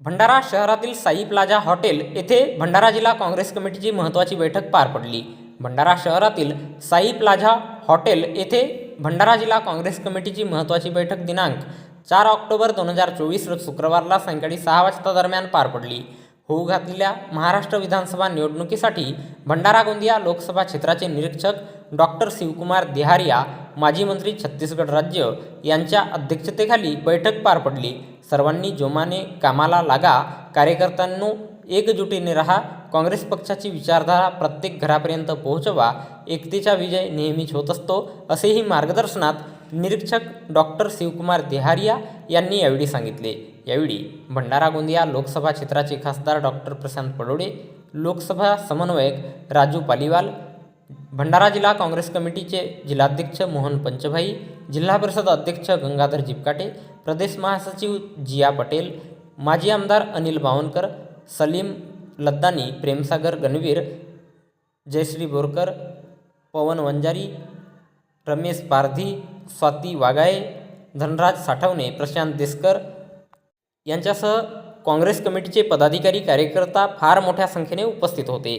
भंडारा शहरातील Sai plaza hotel येथे भंडारा जिल्हा काँग्रेस कमिटीची महत्त्वाची बैठक पार पडली. भंडारा शहरातील साई प्लाझा हॉटेल येथे भंडारा जिल्हा काँग्रेस कमिटीची महत्त्वाची बैठक दिनांक चार ऑक्टोबर दोन हजार चोवीस रोज शुक्रवारला सायंकाळी सहा वाजता दरम्यान पार पडली. होऊ घातलेल्या महाराष्ट्र विधानसभा निवडणुकीसाठी भंडारा गोंदिया लोकसभा क्षेत्राचे निरीक्षक डॉक्टर शिवकुमार देहारिया माजी मंत्री छत्तीसगड राज्य यांच्या अध्यक्षतेखाली बैठक पार पडली. सर्वांनी जोमाने कामाला लागा कार्यकर्त्यांनो एकजुटीने राहा काँग्रेस पक्षाची विचारधारा प्रत्येक घरापर्यंत पोहोचवा एकतेचा विजय नेहमीच होत असतो असेही मार्गदर्शनात निरीक्षक डॉक्टर शिवकुमार देहारिया यांनी यावेळी सांगितले. यावेळी भंडारा गोंदिया लोकसभा क्षेत्राचे खासदार डॉक्टर प्रशांत पडोडे लोकसभा समन्वयक राजू पालिवाल भंडारा जिल्हा काँग्रेस कमिटीचे जिल्हाध्यक्ष मोहन पंचभाई जिल्हा परिषद अध्यक्ष गंगाधर जिपकाटे प्रदेश महासचिव जिया पटेल माजी आमदार अनिल बावनकर सलीम लद्दानी प्रेमसागर गणवीर जयश्री बोरकर पवन वंजारी रमेश पारधी स्वाती वागाळे धनराज साठवणे प्रशांत देसकर यांच्यासह काँग्रेस कमिटीचे पदाधिकारी कार्यकर्ता फार मोठ्या संख्येने उपस्थित होते.